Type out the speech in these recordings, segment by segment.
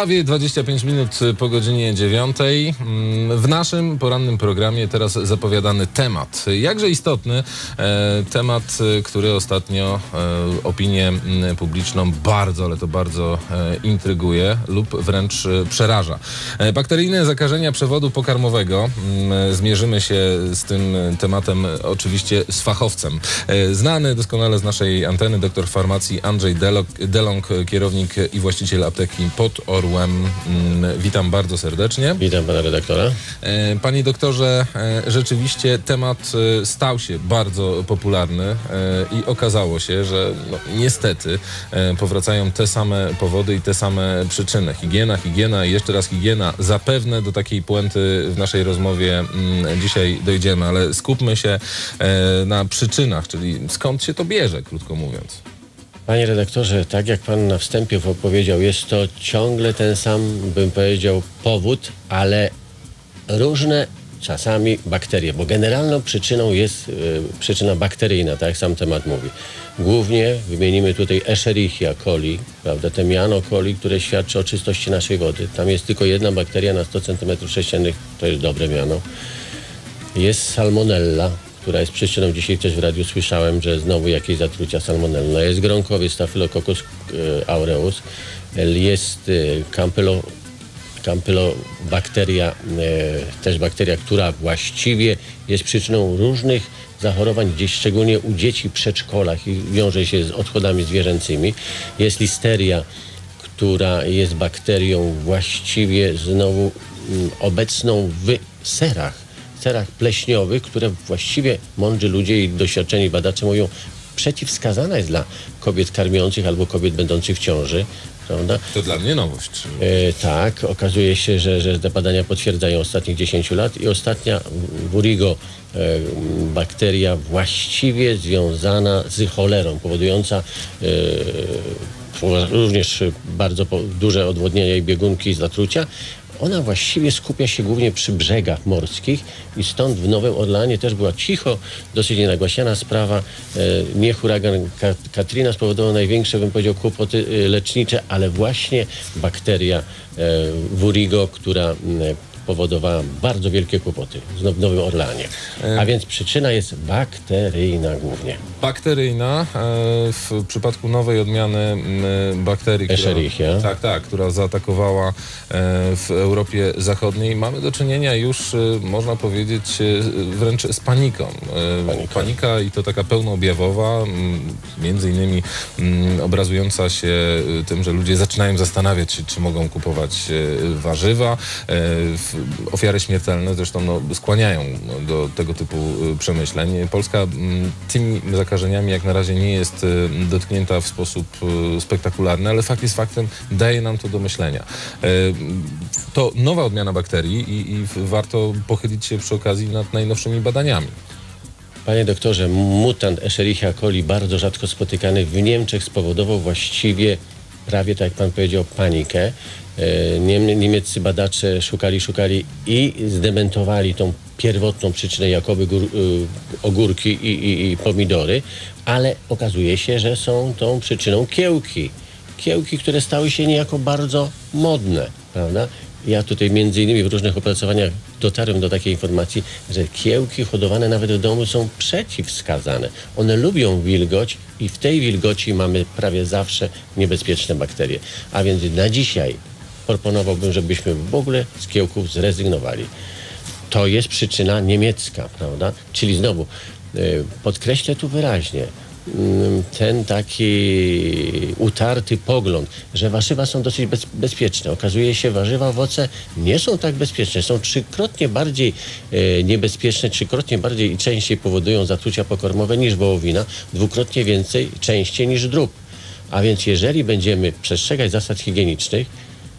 Prawie 25 minut po godzinie 9. W naszym porannym programie teraz zapowiadany temat. Jakże istotny e, temat, który ostatnio e, opinię m, publiczną bardzo, ale to bardzo e, intryguje lub wręcz przeraża. Bakteryjne zakażenia przewodu pokarmowego. M, Zmierzymy się z tym tematem oczywiście z fachowcem. Znany doskonale z naszej anteny doktor farmacji Andrzej Delong, kierownik i właściciel apteki pod Orłem. Mm, Witam bardzo serdecznie. Witam pana redaktora. E, Panie doktorze, e, rzeczywiście temat e, stał się bardzo popularny i okazało się, że no, niestety powracają te same powody i te same przyczyny. Higiena, higiena i jeszcze raz higiena. Zapewne do takiej puenty w naszej rozmowie mm, dzisiaj dojdziemy, ale skupmy się na przyczynach, czyli skąd się to bierze, krótko mówiąc. Panie redaktorze, tak jak pan na wstępie powiedział, jest to ciągle ten sam, bym powiedział, powód, ale różne czasami bakterie, bo generalną przyczyną jest y, przyczyna bakteryjna, tak jak sam temat mówi. Głównie wymienimy tutaj Escherichia coli, prawda, te miano coli, które świadczy o czystości naszej wody. Tam jest tylko jedna bakteria na 100 cm3, to jest dobre miano. Jest salmonella, która jest przyczyną, dzisiaj też w radiu słyszałem, że znowu jakieś zatrucia salmonella. Jest gronkowy Staphylococcus e, aureus, jest e, campylo, campylobakteria, e, też bakteria, która właściwie jest przyczyną różnych zachorowań, gdzieś szczególnie u dzieci w przedszkolach i wiąże się z odchodami zwierzęcymi. Jest listeria, która jest bakterią właściwie znowu mm, obecną w serach serach pleśniowych, które właściwie mądrzy ludzie i doświadczeni badacze mówią, przeciwwskazana jest dla kobiet karmiących albo kobiet będących w ciąży. Prawda? To dla mnie nowość. E, tak, okazuje się, że, że te badania potwierdzają ostatnich 10 lat i ostatnia Wurigo e, bakteria właściwie związana z cholerą, powodująca e, również bardzo duże odwodnienia i biegunki zatrucia, ona właściwie skupia się głównie przy brzegach morskich i stąd w Nowym Orleanie też była cicho, dosyć nienagłaśniana sprawa. E, nie huragan Ka Katrina spowodował największe, bym powiedział, kłopoty e, lecznicze, ale właśnie bakteria e, Wurigo, która powodowała bardzo wielkie kłopoty w Nowym Orleanie. A więc przyczyna jest bakteryjna głównie. Bakteryjna e, w przypadku nowej odmiany bakterii, która, Escherichia. tak, tak, która zaatakowała e, w Europie Zachodniej, mamy do czynienia już, e, można powiedzieć, e, wręcz z paniką. E, Panika. Panika i to taka pełnoobjawowa, między innymi obrazująca się e, tym, że ludzie zaczynają zastanawiać się, czy mogą kupować e, warzywa. Ofiary śmiertelne zresztą no, skłaniają do tego typu e, przemyśleń. Polska m, tymi zakażeniami jak na razie nie jest e, dotknięta w sposób e, spektakularny, ale fakt jest faktem, daje nam to do myślenia. To nowa odmiana bakterii i, i warto pochylić się przy okazji nad najnowszymi badaniami. Panie doktorze, mutant Escherichia coli, bardzo rzadko spotykany w Niemczech, spowodował właściwie prawie, tak jak pan powiedział, panikę. E, Niem, niemieccy badacze szukali, szukali i zdementowali tą pierwotną przyczynę, jakoby gór, y, ogórki i, i, i pomidory, ale okazuje się, że są tą przyczyną kiełki. Kiełki, które stały się niejako bardzo modne, prawda? Ja tutaj między innymi w różnych opracowaniach dotarłem do takiej informacji, że kiełki hodowane nawet w domu są przeciwwskazane. One lubią wilgoć i w tej wilgoci mamy prawie zawsze niebezpieczne bakterie. A więc na dzisiaj proponowałbym, żebyśmy w ogóle z kiełków zrezygnowali. To jest przyczyna niemiecka, prawda? Czyli znowu, y, podkreślę tu wyraźnie, ten taki utarty pogląd, że warzywa są dosyć bez, bezpieczne. Okazuje się, warzywa, owoce nie są tak bezpieczne. Są trzykrotnie bardziej e, niebezpieczne, trzykrotnie bardziej i częściej powodują zatrucia pokarmowe niż wołowina, dwukrotnie więcej, częściej niż drób. A więc jeżeli będziemy przestrzegać zasad higienicznych,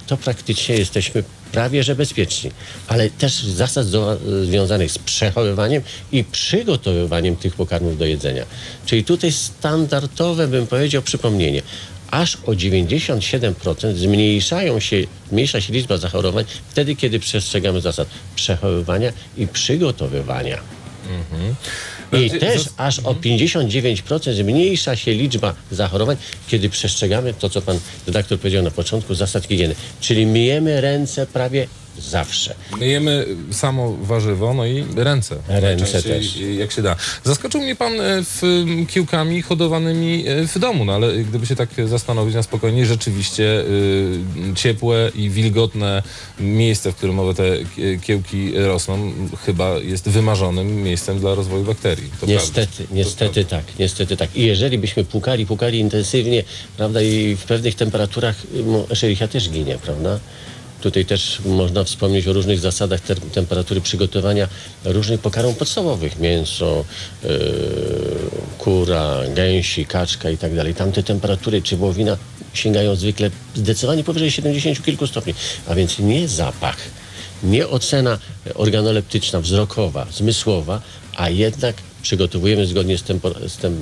to praktycznie jesteśmy prawie że bezpieczni. Ale też zasad związanych z przechowywaniem i przygotowywaniem tych pokarmów do jedzenia. Czyli tutaj standardowe, bym powiedział, przypomnienie. Aż o 97% zmniejszają się, zmniejsza się liczba zachorowań wtedy, kiedy przestrzegamy zasad przechowywania i przygotowywania. I Znaczy, też aż o 59% zmniejsza się liczba zachorowań, kiedy przestrzegamy to, co pan redaktor powiedział na początku, zasad higieny. Czyli myjemy ręce prawie zawsze. Myjemy samo warzywo, no i ręce. Ręce też. Jak się da. Zaskoczył mnie pan e, w m, kiełkami hodowanymi e, w domu, no ale gdyby się tak zastanowić na spokojnie, rzeczywiście y, ciepłe i wilgotne miejsce, w którym owe te kie- kiełki rosną, chyba jest wymarzonym miejscem dla rozwoju bakterii. To Niestety, prawda. niestety tak, niestety tak. I jeżeli byśmy płukali, płukali intensywnie, prawda, i w pewnych temperaturach no, Escherichia też ginie, prawda? Tutaj też można wspomnieć o różnych zasadach temperatury przygotowania różnych pokarmów podstawowych. Mięso, yy, kura, gęsi, kaczka i tak dalej. Tamte temperatury czy wołowina sięgają zwykle zdecydowanie powyżej 70 kilku stopni. A więc nie zapach, nie ocena organoleptyczna, wzrokowa, zmysłowa, a jednak przygotowujemy zgodnie z, tempo, z, tem,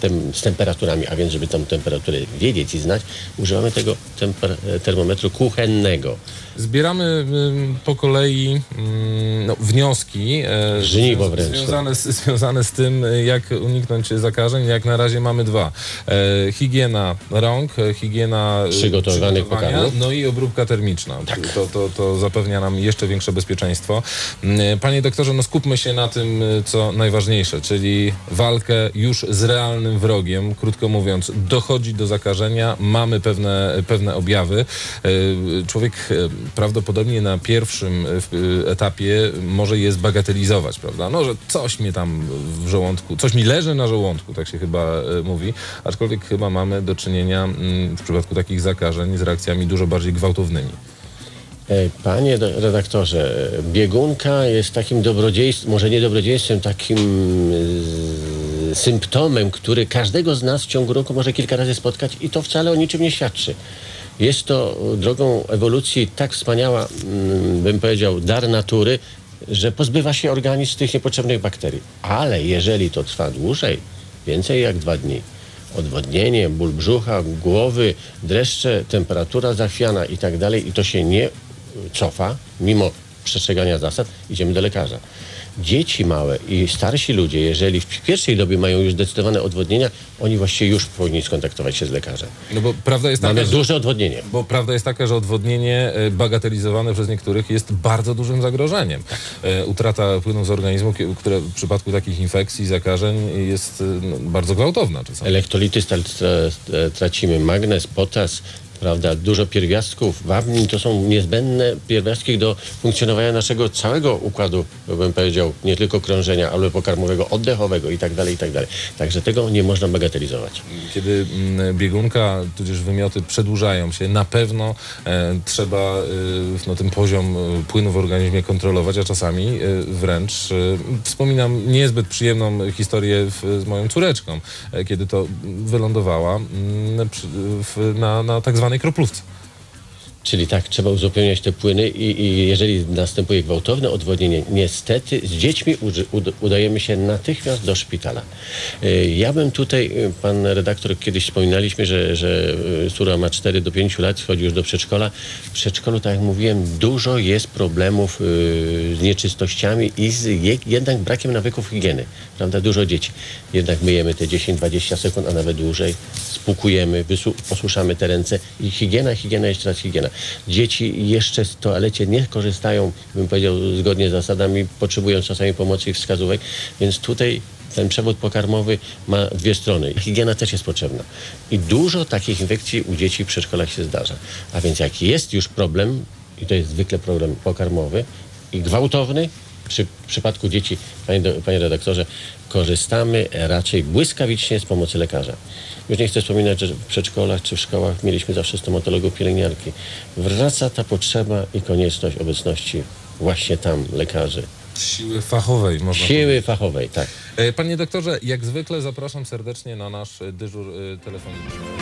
tem, z temperaturami, a więc żeby tą temperaturę wiedzieć i znać, używamy tego termometru kuchennego. Zbieramy po kolei no, wnioski e, Żniwo wręcz. związane, z, związane z tym, e, jak uniknąć zakażeń. Jak na razie mamy dwa. E, higiena rąk, higiena Przygotowanych pokarmów. no i obróbka termiczna. To, to, to zapewnia nam jeszcze większe bezpieczeństwo. Mm, Panie doktorze, no skupmy się na tym, co najważniejsze, czyli walkę już z realnym wrogiem. Krótko mówiąc, dochodzi do zakażenia, mamy pewne, pewne objawy. Człowiek prawdopodobnie na pierwszym e, e, etapie może je zbagatelizować, prawda? No, że coś mnie tam w żołądku, coś mi leży na żołądku, tak się chyba e, mówi, aczkolwiek chyba mamy do czynienia mm, w przypadku takich zakażeń z reakcjami dużo bardziej gwałtownymi. Panie redaktorze, biegunka jest takim dobrodziejstwem, może nie dobrodziejstwem, takim symptomem, który każdego z nas w ciągu roku może kilka razy spotkać i to wcale o niczym nie świadczy. Jest to drogą ewolucji tak wspaniała, mm, bym powiedział, dar natury, że pozbywa się organizm tych niepotrzebnych bakterii. Ale jeżeli to trwa dłużej, więcej jak dwa dni, odwodnienie, ból brzucha, głowy, dreszcze, temperatura zachwiana i tak dalej i to się nie cofa, mimo przestrzegania zasad, idziemy do lekarza. Dzieci małe i starsi ludzie, jeżeli w pierwszej dobie mają już zdecydowane odwodnienia, oni właściwie już powinni skontaktować się z lekarzem. No bo prawda jest taka, Mamy że... duże odwodnienie. Bo prawda jest taka, że odwodnienie e, bagatelizowane przez niektórych jest bardzo dużym zagrożeniem. E, Utrata płynów z organizmu, która w przypadku takich infekcji, zakażeń jest e, no, bardzo gwałtowna czasami. Elektrolity tracimy, magnez, potas, prawda, dużo pierwiastków, wapń to są niezbędne pierwiastki do funkcjonowania naszego całego układu, bym powiedział, nie tylko krążenia, ale pokarmowego, oddechowego i tak dalej, i tak dalej. Także tego nie można bagatelizować. Kiedy mm, biegunka, tudzież wymioty przedłużają się, na pewno e, trzeba e, no, ten poziom e, płynu w organizmie kontrolować, a czasami e, wręcz e, wspominam niezbyt przyjemną historię w, z moją córeczką, e, kiedy to wylądowała mm, w, na, na tak van ik roep Czyli tak, trzeba uzupełniać te płyny i, i jeżeli następuje gwałtowne odwodnienie, niestety z dziećmi udajemy się natychmiast do szpitala. Y, Ja bym tutaj, y, pan redaktor, kiedyś wspominaliśmy, że, że y, córa ma 4 do 5 lat, chodzi już do przedszkola. W przedszkolu, tak jak mówiłem, dużo jest problemów z nieczystościami i z je, jednak brakiem nawyków higieny. Prawda? Dużo dzieci. Jednak myjemy te 10-20 sekund, a nawet dłużej, spłukujemy, posuszamy te ręce i higiena, higiena, jeszcze raz higiena. Dzieci jeszcze z toalecie nie korzystają, bym powiedział, zgodnie z zasadami, potrzebują czasami pomocy i wskazówek, więc tutaj ten przewód pokarmowy ma dwie strony. Higiena też jest potrzebna. I dużo takich infekcji u dzieci w przedszkolach się zdarza. A więc jak jest już problem, i to jest zwykle problem pokarmowy i gwałtowny, przy w przypadku dzieci, panie, do- panie redaktorze, korzystamy raczej błyskawicznie z pomocy lekarza. Już nie chcę wspominać, że w przedszkolach czy w szkołach mieliśmy zawsze stomatologów, pielęgniarki. Wraca ta potrzeba i konieczność obecności właśnie tam lekarzy. Siły fachowej, można Siły fachowej, tak. E, Panie doktorze, jak zwykle zapraszam serdecznie na nasz dyżur e, telefoniczny.